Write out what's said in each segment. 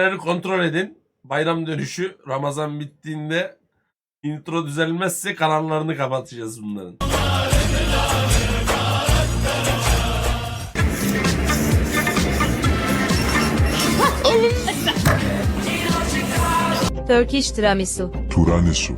Kontrol edin. Bayram dönüşü Ramazan bittiğinde intro düzelmezse kanallarını kapatacağız bunların. Turkish tiramisu. Turanisu.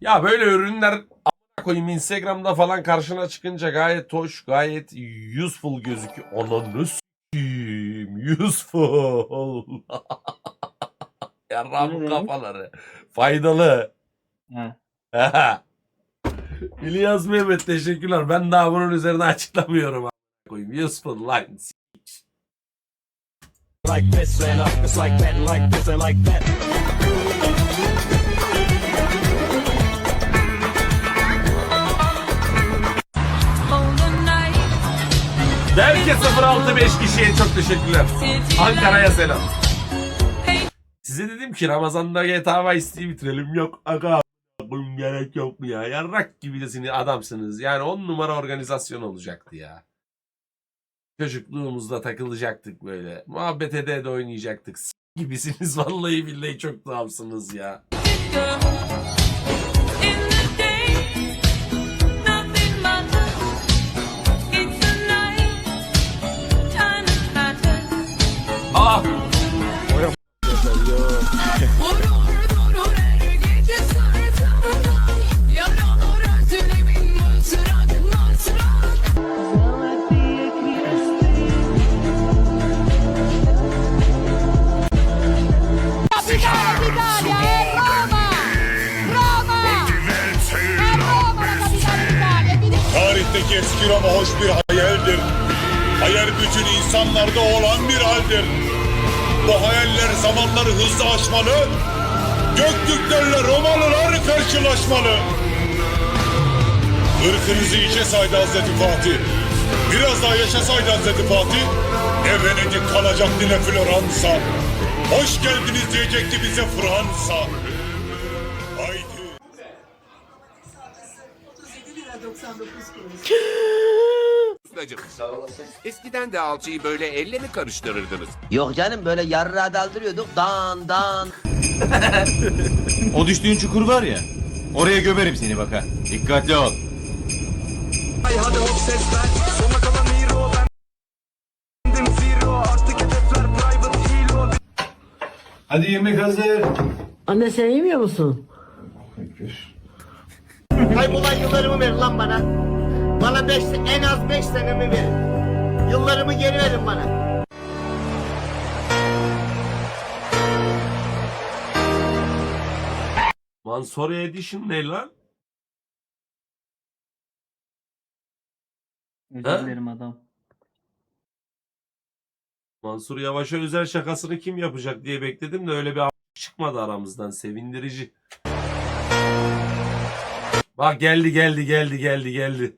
Ya böyle ürünler koyayım Instagram'da falan karşına çıkınca gayet hoş, gayet useful gözüküyor. Ananı s**eyim, useful. Yarram kafaları. Faydalı. İlyas Mehmet teşekkürler. Ben daha bunun üzerine açıklamıyorum. koyayım. Useful lines. like this and uh, it's like that like this and like that. Belki 065 kişiye çok teşekkürler. Ankara'ya selam. Size dedim ki Ramazan'da GTA Vice'yi bitirelim. Yok aga bunun gerek yok ya? Yarrak gibi de seni adamsınız. Yani on numara organizasyon olacaktı ya. Çocukluğumuzda takılacaktık böyle. Muhabbet ede de oynayacaktık. S- gibisiniz vallahi billahi çok tuhafsınız ya. Hoş bir hayaldir. Hayal bütün insanlarda olan bir haldir. Bu hayaller zamanları hızlı aşmalı. Göktürklerle Romalılar karşılaşmalı. Irkınızı içe saydı Hazreti Fatih. Biraz daha yaşasaydı Hazreti Fatih. Ne Venedik kalacaktı ne Floransa. Hoş geldiniz diyecekti bize Fransa. Haydi. Eskiden de alçıyı böyle elle mi karıştırırdınız? Yok canım böyle yarrağa daldırıyorduk. Dan dan. O düştüğün çukur var ya. Oraya gömerim seni bak ha. Dikkatli ol. Hadi yemek hazır. Anne sen yemiyor musun? Kaybolan yıllarımı verin lan bana. Bana beş, en az 5 senemi verin. Yıllarımı geri verin bana. Mansory Edition ne lan? Özür dilerim adam. Mansur Yavaş'a özel şakasını kim yapacak diye bekledim de öyle bir a- çıkmadı aramızdan. Sevindirici. Bak geldi geldi geldi geldi geldi.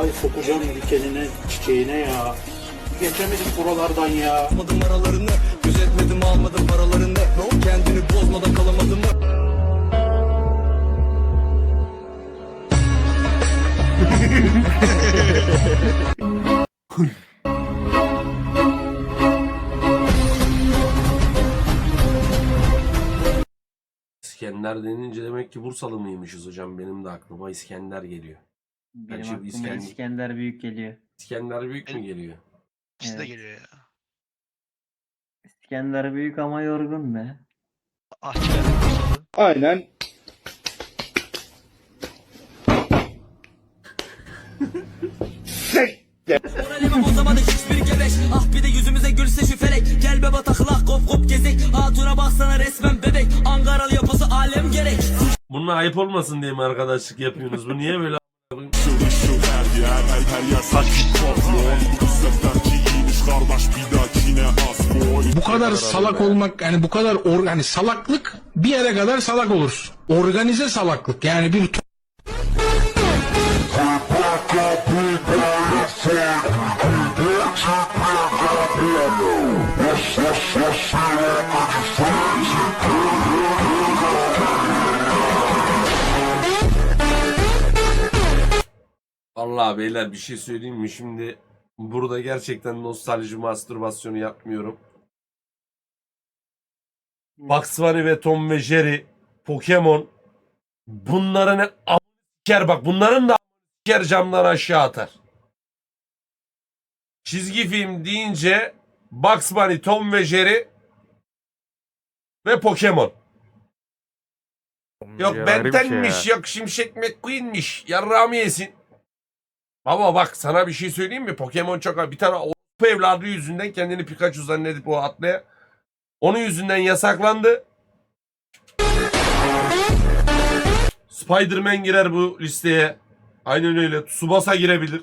Ay sokacağım dikenine, çiçeğine ya. Geçemedik buralardan ya. Almadım aralarını, gözetmedim almadım paralarını. Kendini bozmadan kalamadım mı? İskender denince demek ki Bursalı mıymışız hocam? Benim de aklıma İskender geliyor. Benim Bence aklıma İskender- İskender Büyük geliyor. İskender büyük mü geliyor? İkisi de geliyor ya. İskender Büyük ama yorgun be. Aynen. Bozamadık hiçbir gebeş Ah bir de yüzümüze gülse şu felek Gel be bataklık kop kop gezek Hatuna baksana resmen yapısı alem gerek Bununla ayıp olmasın diye mi arkadaşlık yapıyorsunuz? Bu niye böyle Bu kadar salak olmak yani bu kadar or, yani salaklık bir yere kadar salak olursun. Organize salaklık yani bir to- Allah beyler bir şey söyleyeyim mi? Şimdi burada gerçekten nostalji mastürbasyonu yapmıyorum. Bugs Bunny ve Tom ve Jerry, Pokemon bunları ne siker bak bunların da siker camları aşağı atar. Çizgi film deyince Bugs Bunny, Tom ve Jerry ve Pokemon. Yok Benten'miş, yok Şimşek McQueen'miş. Yarrağımı yesin. Baba bak sana bir şey söyleyeyim mi? Pokemon çok... Bir tane o evladı yüzünden kendini Pikachu zannedip o atlaya. Onun yüzünden yasaklandı. Spider-Man girer bu listeye. Aynen öyle. Tsubasa girebilir.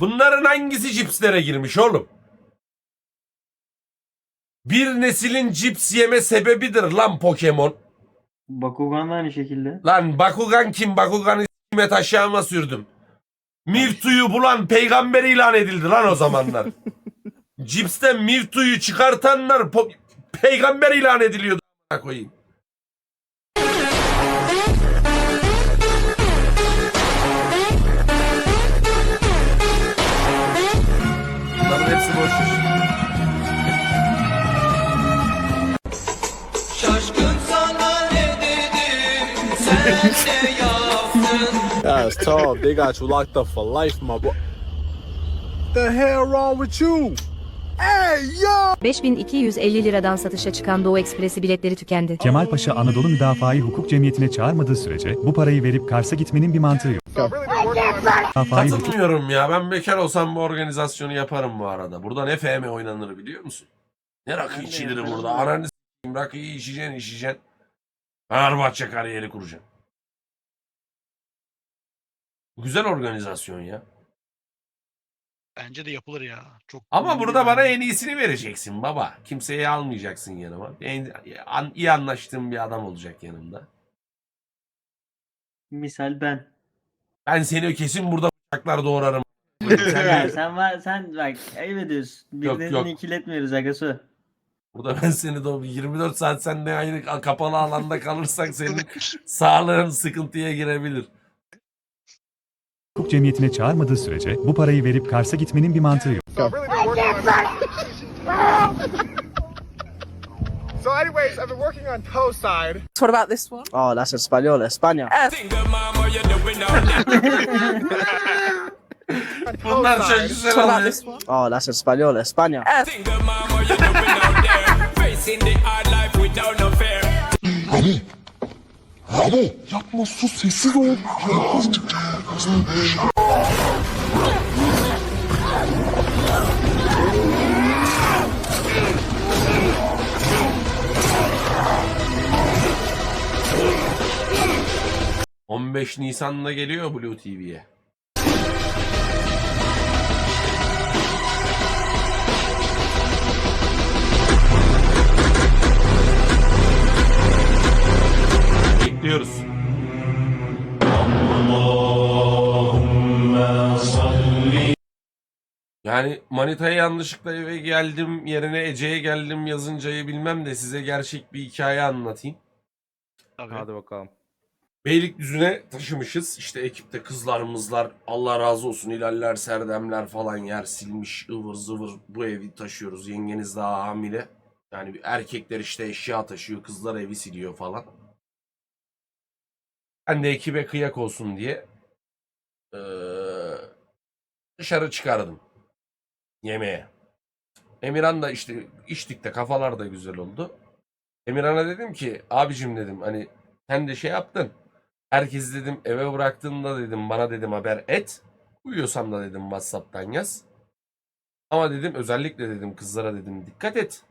Bunların hangisi cipslere girmiş oğlum? Bir neslin cips yeme sebebidir lan Pokemon. Bakugan da aynı şekilde. Lan Bakugan kim? Bakugan'ı s**met aşağıma sürdüm. Mewtwo'yu bulan peygamber ilan edildi lan o zamanlar. Cips'ten Mewtwo'yu çıkartanlar po- peygamber ilan ediliyordu. a**ına koyayım. Bunların hepsi boş it's tough. They got you locked up for life, my boy. The hell wrong with you? Hey, yo! 5250 liradan satışa çıkan Doğu Ekspresi biletleri tükendi. Kemal Paşa Anadolu Müdafaa-i Hukuk Cemiyeti'ne çağırmadığı sürece bu parayı verip Kars'a gitmenin bir mantığı yok. Müdafaa-i Hukuk Katılmıyorum ya. Ben bekar olsam bu organizasyonu yaparım bu arada. Burada ne FM oynanır biliyor musun? Ne rakı içilir burada. Ananı s**eyim. Rakıyı içeceksin içeceksin. Fenerbahçe kariyeri kuracaksın. Güzel organizasyon ya. Bence de yapılır ya. Çok Ama burada bana en iyisini vereceksin baba. Kimseyi almayacaksın yanıma. En, an, iyi anlaştığım bir adam olacak yanımda. Misal ben. Ben seni kesin burada bıçaklar doğrarım. Sen, sen var sen bak ayıp ediyorsun. Yok, Birbirini yok. ikiletmiyoruz agası. burada ben seni de 24 saat seninle aynı kapalı alanda kalırsak senin sağlığın sıkıntıya girebilir. Hukuk Cemiyeti'ne çağırmadığı sürece bu parayı verip Kars'a gitmenin bir mantığı yok. So anyways, I've been working on Poe side. What about this one? Oh, that's español, España. That Bunlar çok güzel What about oluyor. this one? Oh, that's español, España. Single doing out there Facing the hard life without no fear Ramo yapma sus sessiz ol. Hı. 15 Nisan'da geliyor Blue TV'ye. Yani Manita'ya yanlışlıkla eve geldim yerine Ece'ye geldim yazıncayı bilmem de size gerçek bir hikaye anlatayım. Tabii. bakalım. Beylikdüzü'ne taşımışız. İşte ekipte kızlarımızlar Allah razı olsun ilaller serdemler falan yer silmiş ıvır zıvır bu evi taşıyoruz. Yengeniz daha hamile. Yani erkekler işte eşya taşıyor kızlar evi siliyor falan. Ben de ekibe kıyak olsun diye eee, dışarı çıkardım yemeğe. Emirhan da işte içtik de kafalar da güzel oldu. Emirhan'a dedim ki abicim dedim hani sen de şey yaptın. Herkes dedim eve bıraktığında dedim bana dedim haber et. Uyuyorsan da dedim Whatsapp'tan yaz. Ama dedim özellikle dedim kızlara dedim dikkat et.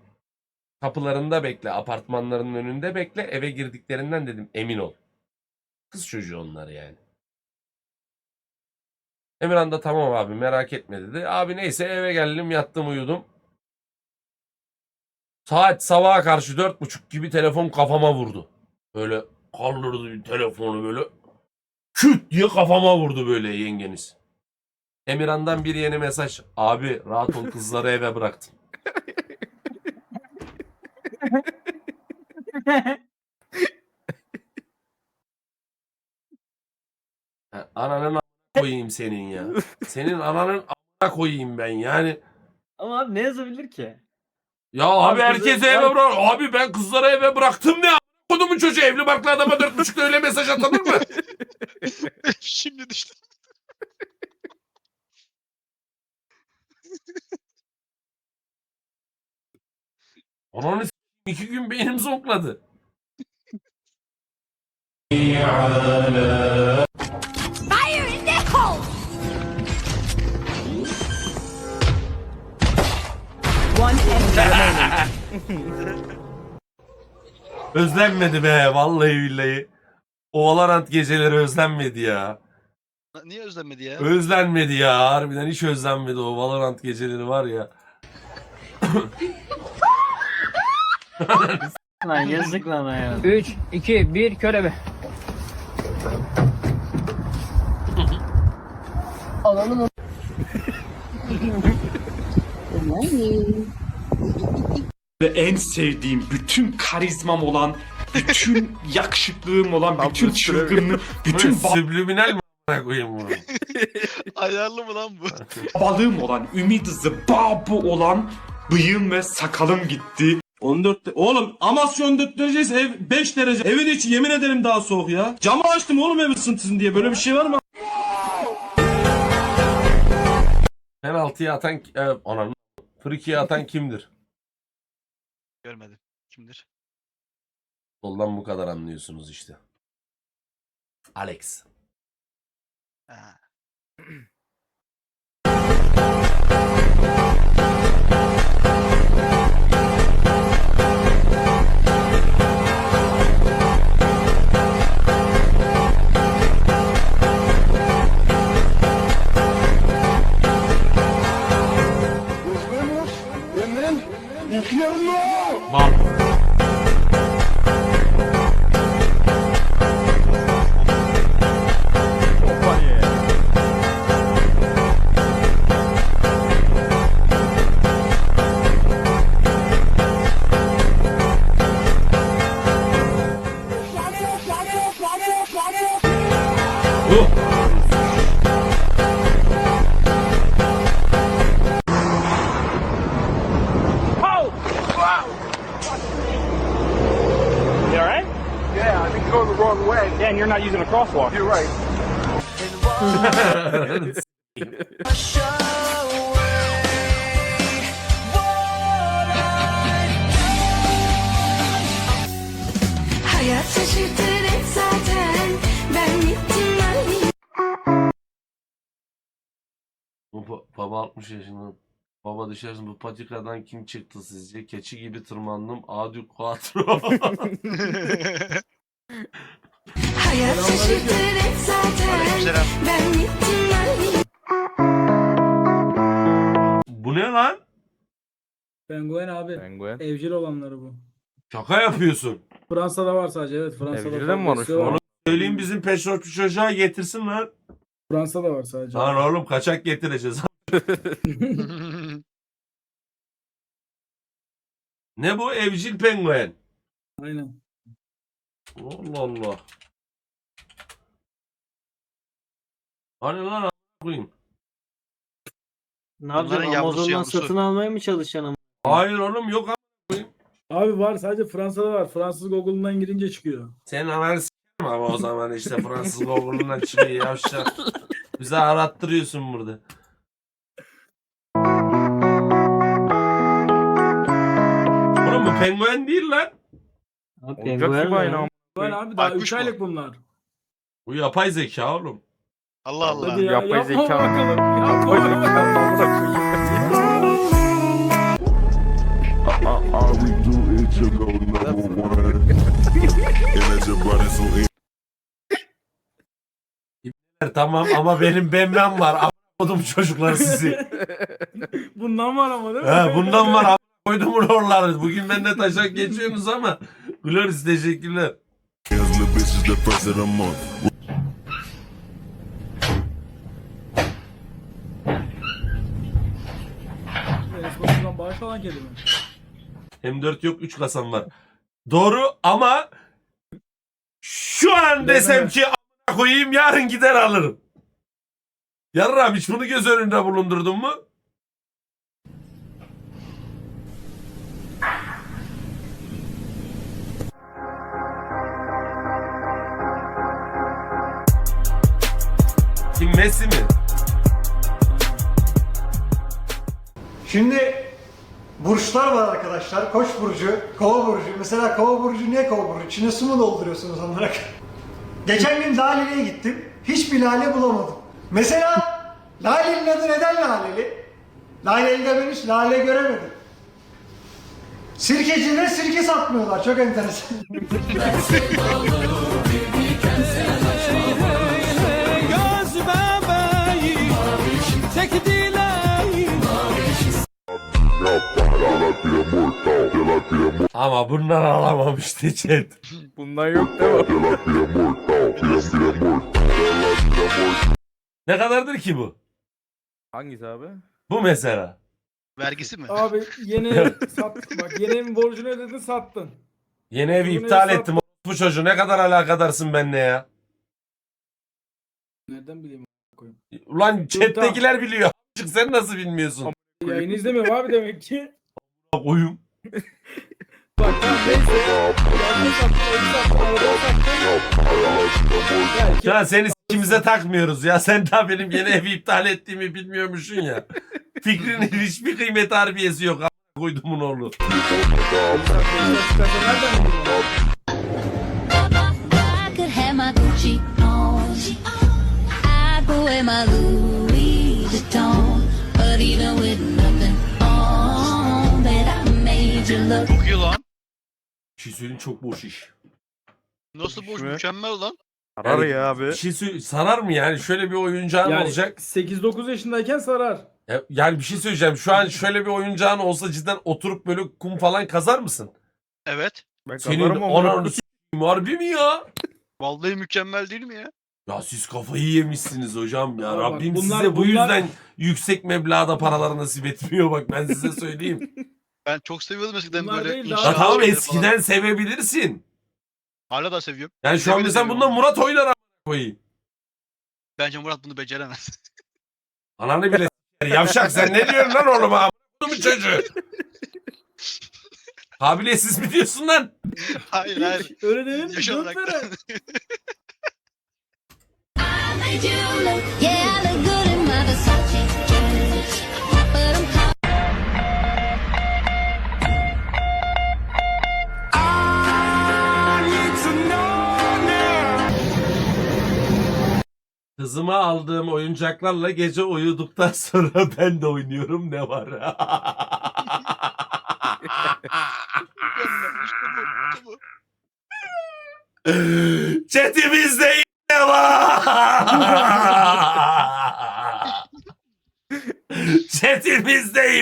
Kapılarında bekle, apartmanlarının önünde bekle, eve girdiklerinden dedim emin ol. Kız çocuğu onlar yani. Emirhan da tamam abi merak etme dedi. Abi neyse eve geldim yattım uyudum. Saat sabaha karşı dört buçuk gibi telefon kafama vurdu. Böyle kaldırdı telefonu böyle. Küt diye kafama vurdu böyle yengeniz. Emirhan'dan bir yeni mesaj. Abi rahat ol kızları eve bıraktım. Ananın koyayım senin ya. Senin ananın a- koyayım ben yani. Ama abi ne yazabilir ki? Ya abi Abi herkese kızı- eve bırak. Abi ben kızlara eve bıraktım ne a- Kodumun çocuğu evli barklı adama dört buçukta öyle mesaj atılır mı? Şimdi düştüm. Ananı s- iki gün beynim zonkladı. Fire in the hole! One Özlenmedi be vallahi billahi. O Valorant geceleri özlenmedi ya. Niye özlenmedi ya? Özlenmedi ya. Harbiden hiç özlenmedi o Valorant geceleri var ya. Lan yazık lan ya. 3, 2, 1 körebe. Ananın Ve en sevdiğim, bütün karizmam olan, bütün yakışıklığım olan, bütün çılgınlığım, bütün subliminal mi a**ına koyayım bunu? Ayarlı mı lan bu? babalığım olan, ümit hızı, babu olan bıyığım ve sakalım gitti. 14 Oğlum Amasya 14 derecesi ev 5 derece. Evin içi yemin ederim daha soğuk ya. Camı açtım oğlum ev ısıntısın diye. Böyle bir şey var mı? Penaltıyı atan e, ananı Frikiyi atan kimdir? Görmedim. Kimdir? Soldan bu kadar anlıyorsunuz işte. Alex. Ha. Bal. Hayat şaşırtır zaten Ben gittim ben Bu ba- baba 60 yaşında. Baba dışarısında bu patikadan kim çıktı sizce? Keçi gibi tırmandım. Adi quattro. Hayat şaşırtır zaten Aleykümselam. Ben gittim ben ne lan? Penguen abi. Penguen. Evcil olanları bu. Şaka yapıyorsun. Fransa'da var sadece evet. Fransa'da Evcilden mi varmış besliyorlar. Onu söyleyeyim bizim peşrofçu çocuğa getirsin lan. Fransa'da var sadece. Lan oğlum kaçak getireceğiz. ne bu? Evcil penguen. Aynen. Allah Allah. Hani lan a- koyayım. Ne yapacaksın? Yavrusu, Amazon'dan yavrusu. satın almaya mı çalışacaksın ama? Hayır oğlum yok a- Abi var sadece Fransa'da var. Fransız Google'undan girince çıkıyor. Senin ananı s**erim ama o zaman işte Fransız Google'undan çıkıyor yavşak. Bize arattırıyorsun burada. Oğlum bu penguen değil lan. Abi penguen mi ya? Ben abi daha Baykuş 3 mu? aylık bunlar. Bu yapay zeka oğlum. Allah Allah. Hadi ya, yapma bakalım. Yapma bakalım. Tamam ama benim bembem var. A- Kodum çocuklar sizi. Bundan var ama değil mi? He, bundan var a- koydum oraları. Bugün bende taşak geçiyorsunuz ama. Glorious teşekkürler. Batur'dan bağış alan kedi mi? M4 yok 3 kasam var. Doğru ama şu an desem ki a- koyayım yarın gider alırım. Yarram hiç bunu göz önünde bulundurdun mu? Kim Messi mi? Şimdi burçlar var arkadaşlar. Koç burcu, kova burcu. Mesela kova burcu niye kova burcu? İçine su mu dolduruyorsunuz onlara? Geçen gün Laleli'ye gittim. Hiçbir lale bulamadım. Mesela Laleli'nin adı neden Laleli? Laleli dememiş, lale göremedim. Sirkecide sirke satmıyorlar. Çok enteresan. Ama bunlar alamamıştı chat. Bundan yok değil mi? Ne kadardır ki bu? Hangisi abi? Bu mesela. Vergisi mi? Abi yeni ev sattın. Bak yeni evin borcunu ödedin sattın. Yeni evi Bunu iptal ettim. Bu çocuğu ne kadar alakadarsın benimle ya. Nereden bileyim? Ulan chat'tekiler biliyor. Çık sen nasıl bilmiyorsun? Yayını izlemiyorum abi demek ki. Oyun. Bak neyse. Ya seni ikimize takmıyoruz ya. Sen daha benim yeni evi iptal ettiğimi bilmiyormuşsun ya. Fikrinin hiçbir kıymet harbiyesi yok. A- koydumun oğlu. nereden bileyim? I could have my Gucci on. I go wear my Louis look. Çok iyi lan. Bir şey söyleyeyim çok boş iş. Nasıl boş mü? mükemmel lan. Arar Yani ya abi. Bir şey söyle- sarar mı yani? Şöyle bir oyuncağın Yani olacak. 8-9 yaşındayken sarar. Ya- Yani bir şey söyleyeceğim. Şu an şöyle bir oyuncağın olsa cidden oturup böyle kum falan kazar mısın? Evet. Ben Senin kazarım ama. ananı s**eyim harbi mi ya? Vallahi mükemmel değil mi ya? Ya siz kafayı yemişsiniz hocam ya. Ama bak Rabbim bunlar- size bu bunlar- yüzden yüksek meblağda paralar nasip etmiyor bak ben size söyleyeyim. Ben çok seviyordum eskiden Bunlar böyle değil, daha- ya tamam şeyleri eskiden falan. sevebilirsin. Hala da seviyorum. Yani şu an Seveni mesela seviyorum bundan. Murat oynar a**ına koyayım. Bence Murat bunu beceremez. Ananı bile s**er. Yavşak sen ne diyorsun lan oğlum ha? Bu mu çocuğu? Kabiliyetsiz mi diyorsun lan? hayır hayır. Öyle değil mi? Yaş Dört olarak. veren. I made you look. Yeah, I look good in my Versace Kızıma aldığım oyuncaklarla gece uyuduktan sonra ben de oynuyorum ne var? Chatimizde yine var. Chatimizde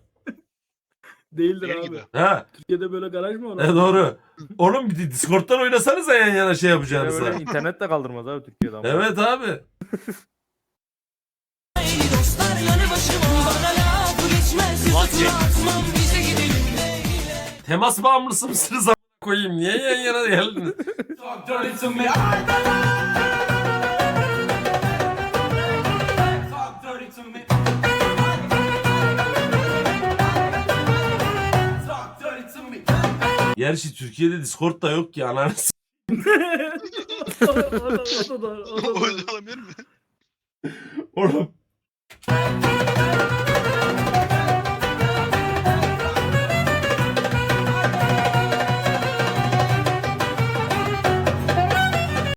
Değildir Değil abi. gibi. Ha, Türkiye'de böyle garaj mı var? e doğru. Oğlum bir de Discord'dan oynasanıza yan yana şey Yani yapacağınızı. Böyle internet de kaldırmaz abi Türkiye'de ama. Evet abi. Temas bağımlısı mısınız a** koyayım? Niye yan yana geldiniz? Gerçi Türkiye'de Discord da yok ki ananı o da, o da, o da, o da, o da. Mi? Oğlum.